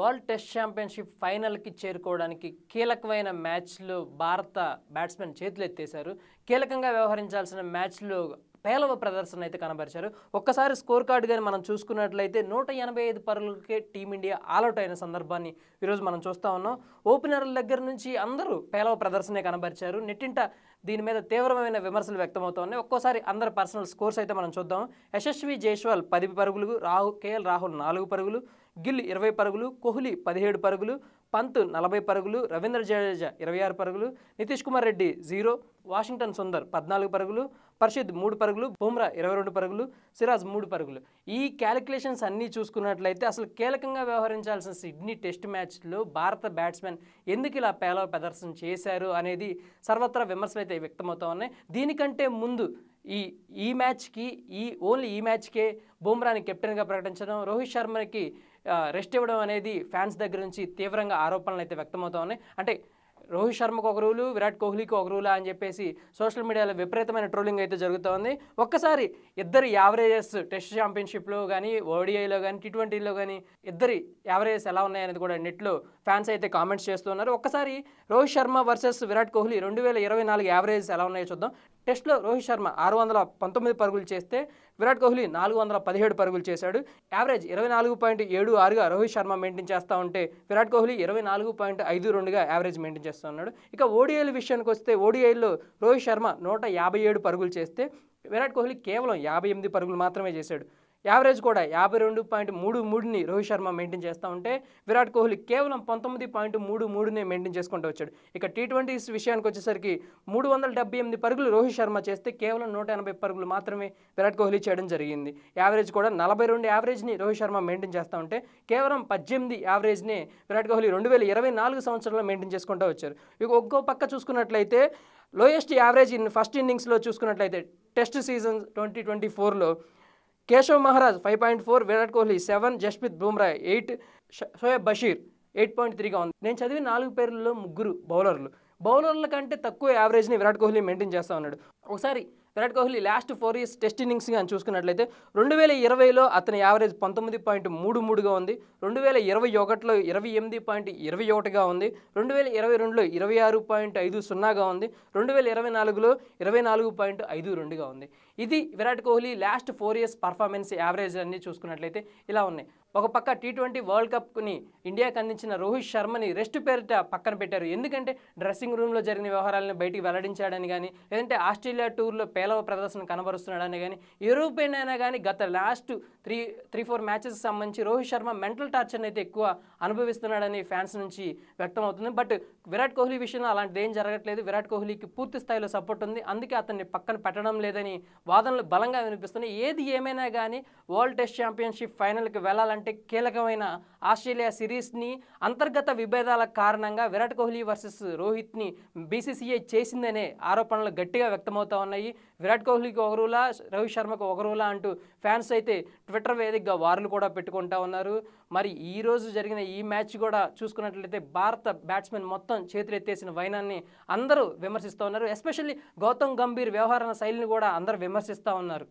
World test championship ఫైనల్కి చేరుకోవడానికి కీలకమైన మ్యాచ్లో భారత బ్యాట్స్మెన్ చేతులు ఎత్తేశారు. కీలకంగా వ్యవహరించాల్సిన మ్యాచ్లో పేలవ ప్రదర్శన అయితే కనబరిచారు. ఒక్కసారి స్కోర్ కార్డు కానీ మనం చూసుకున్నట్లయితే నూట ఎనభై ఐదు పరుగులకే టీమిండియా ఆల్అౌట్ అయిన సందర్భాన్ని ఈరోజు మనం చూస్తూ ఉన్నాం. ఓపెనర్ల దగ్గర నుంచి అందరూ పేలవ ప్రదర్శనే కనబరిచారు. నెట్టింట దీని మీద తీవ్రమైన విమర్శలు వ్యక్తమవుతూ ఉన్నాయి ఒక్కోసారి అందరి పర్సనల్ స్కోర్స్ అయితే మనం చూద్దాం. యశస్వి జైస్వాల్ పది పరుగులు రాహు కేఎల్ రాహుల్ నాలుగు పరుగులు గిల్ ఇరవై పరుగులు కోహ్లీ పదిహేడు పరుగులు పంత్ నలభై పరుగులు రవీంద్ర జడేజా ఇరవై ఆరు పరుగులు నితీష్ కుమార్ రెడ్డి జీరో వాషింగ్టన్ సుందర్ పద్నాలుగు పరుగులు పర్షిద్ మూడు పరుగులు బుమ్రా ఇరవై రెండు పరుగులు సిరాజ్ మూడు పరుగులు. ఈ క్యాలిక్యులేషన్స్ అన్నీ చూసుకున్నట్లయితే అసలు కీలకంగా వ్యవహరించాల్సిన సిడ్నీ టెస్ట్ మ్యాచ్లో భారత బ్యాట్స్మెన్ ఎందుకు ఇలా పేలవ ప్రదర్శన చేశారు అనేది సర్వత్రా విమర్శలు అయితే వ్యక్తమవుతా ఉన్నాయి. దీనికంటే ముందు ఈ ఈ మ్యాచ్కి ఈ ఓన్లీ ఈ మ్యాచ్కే బుమ్రాని కెప్టెన్గా ప్రకటించడం రోహిత్ శర్మకి రెస్ట్ ఇవ్వడం అనేది ఫ్యాన్స్ దగ్గర నుంచి తీవ్రంగా ఆరోపణలు అయితే వ్యక్తమవుతా ఉన్నాయి. అంటే రోహిత్ శర్మకు ఒక రూలు విరాట్ కోహ్లీకి ఒక రూలా అని చెప్పేసి సోషల్ మీడియాలో విపరీతమైన ట్రోలింగ్ అయితే జరుగుతోంది ఒక్కసారి ఇద్దరు యావరేజెస్ టెస్ట్ ఛాంపియన్షిప్లో కానీ ఓడిఐలో కానీ టీ ట్వంటీలో కానీ ఇద్దరి యావరేజెస్ ఎలా ఉన్నాయనేది కూడా నెట్లో ఫ్యాన్స్ అయితే కామెంట్స్ చేస్తున్నారు ఒక్కసారి రోహిత్ శర్మ వర్సెస్ విరాట్ కోహ్లీ రెండు వేల ఇరవై నాలుగు యావరేజెస్ ఎలా ఉన్నాయో చూద్దాం. టెస్ట్లో రోహిత్ శర్మ ఆరు వందల పంతొమ్మిది పరుగులు చేస్తే విరాట్ కోహ్లీ నాలుగు వందల పదిహేడు పరుగులు చేశాడు. యావరేజ్ ఇరవై నాలుగు పాయింట్ ఏడు ఆరుగా రోహిత్ శర్మ మెయింటైన్ చేస్తూ ఉంటే విరాట్ కోహ్లీ ఇరవై నాలుగు పాయింట్ ఐదు రెండుగా యావరేజ్ మెయింటైన్ చేస్తూ ఉన్నాడు. ఇక ఓడిఐల విషయానికి వస్తే ఓడిఐల్లో రోహిత్ శర్మ నూట యాభై ఏడు పరుగులు చేస్తే విరాట్ కోహ్లీ కేవలం యాభై ఎనిమిది పరుగులు మాత్రమే చేశాడు. యావరేజ్ కూడా యాభై రెండు పాయింట్ మూడు మూడుని రోహిత్ శర్మ మెయింటైన్ చేస్తూ ఉంటే విరాట్ కోహ్లీ కేవలం పంతొమ్మిది పాయింట్ మూడు మూడుని మెయింటైన్ చేసుకుంటూ వచ్చాడు. ఇక టీ ట్వంటీస్ విషయానికి వచ్చేసరికి మూడు వందల డెబ్బై ఎనిమిది పరుగులు రోహిత్ శర్మ చేస్తే కేవలం నూట ఎనభై పరుగులు మాత్రమే విరాట్ కోహ్లీ చేయడం జరిగింది. యావరేజ్ కూడా నలభై రెండు యావరేజ్ని రోహిత్ శర్మ మెయింటైన్ చేస్తూ ఉంటే కేవలం పద్దెనిమిది యావరేజ్ని విరాట్ కోహ్లీ రెండు వేల ఇరవై నాలుగు సంవత్సరంలో మెయింటైన్ చేసుకుంటూ వచ్చారు. ఇక ఒక్కో పక్క చూసుకున్నట్లయితే లోయెస్ట్ యావరేజ్ ఇన్ ఫస్ట్ ఇన్నింగ్స్లో చూసుకున్నట్లయితే టెస్ట్ సీజన్ ట్వంటీ ట్వంటీ ఫోర్లో Keshav Maharaj five point four Virat Kohli seven Jasprit Bumrah eight Shoaib Bashir eight point త్రీగా ఉంది. నేను చదివిన నాలుగు పేర్లలో ముగ్గురు బౌలర్లు. బౌలర్ల కంటే తక్కువ యావరేజ్ని విరాట్ కోహ్లీ మెయింటైన్ చేస్తూ ఉన్నాడు. ఒకసారి Virat Kohli last four years test innings కానీ చూసుకున్నట్లయితే రెండు వేల ఇరవైలో అతని యావరేజ్ పంతొమ్మిది పాయింట్ మూడు మూడుగా ఉంది. రెండు వేల ఇరవై ఒకటిలో ఇరవై ఎనిమిది పాయింట్ ఇరవై ఒకటిగా ఉంది. రెండు వేల ఇరవై రెండులో ఇరవై ఆరు పాయింట్ ఐదు సున్నాగా ఉంది. రెండు వేల ఇరవై నాలుగులో ఇరవై నాలుగు పాయింట్ ఐదు రెండుగా ఉంది. ఇది Virat Kohli last four years performance average అన్ని చూసుకున్నట్లయితే ఇలా ఉన్నాయి. ఒక పక్క టీ ట్వంటీ వరల్డ్ కప్ని ఇండియాకి అందించిన రోహిత్ శర్మని రెస్ట్ పేరిట పక్కన పెట్టారు. ఎందుకంటే డ్రెస్సింగ్ రూమ్లో జరిగిన వ్యవహారాలను బయటికి వెల్లడించాడని కానీ లేదంటే ఆస్ట్రేలియా టూర్లో పేలవ ప్రదర్శన కనబరుస్తున్నాడని కానీ యూరోపియన్ అయినా కానీ గత last three three four matches సంబంధించి రోహిత్ శర్మ మెంటల్ టార్చర్ని అయితే ఎక్కువ అనుభవిస్తున్నాడని ఫ్యాన్స్ నుంచి వ్యక్తం అవుతుంది బట్ విరాట్ కోహ్లీ విషయంలో అలాంటిది ఏం జరగట్లేదు. విరాట్ కోహ్లీకి పూర్తి స్థాయిలో సపోర్ట్ ఉంది. అందుకే అతన్ని పక్కన పెట్టడం లేదని వాదనలు బలంగా వినిపిస్తున్నాయి. ఏది ఏమైనా కానీ వరల్డ్ టెస్ట్ ఛాంపియన్షిప్ ఫైనల్కి వెళ్ళాలంటే కీలకమైన ఆస్ట్రేలియా సిరీస్ని అంతర్గత విభేదాల కారణంగా విరాట్ కోహ్లీ వర్సెస్ రోహిత్ని బీసీసీఐ చేసిందనే ఆరోపణలు గట్టిగా వ్యక్తమవుతా ఉన్నాయి. విరాట్ కోహ్లీకి ఒక రూలా రోహిత్ శర్మకు ఒక రూలా అంటూ ఫ్యాన్స్ అయితే ట్విట్టర్ వేదికగా వార్లు కూడా పెట్టుకుంటా ఉన్నారు. మరి ఈ రోజు జరిగిన ఈ మ్యాచ్ కూడా చూసుకున్నట్లయితే భారత బ్యాట్స్మెన్ మొత్తం చేతులు ఎత్తేసిన వైనాన్ని అందరూ విమర్శిస్తూ ఉన్నారు. ఎస్పెషల్లీ గౌతమ్ గంభీర్ వ్యవహార శైలిని కూడా అందరూ విమర్శిస్తూ ఉన్నారు.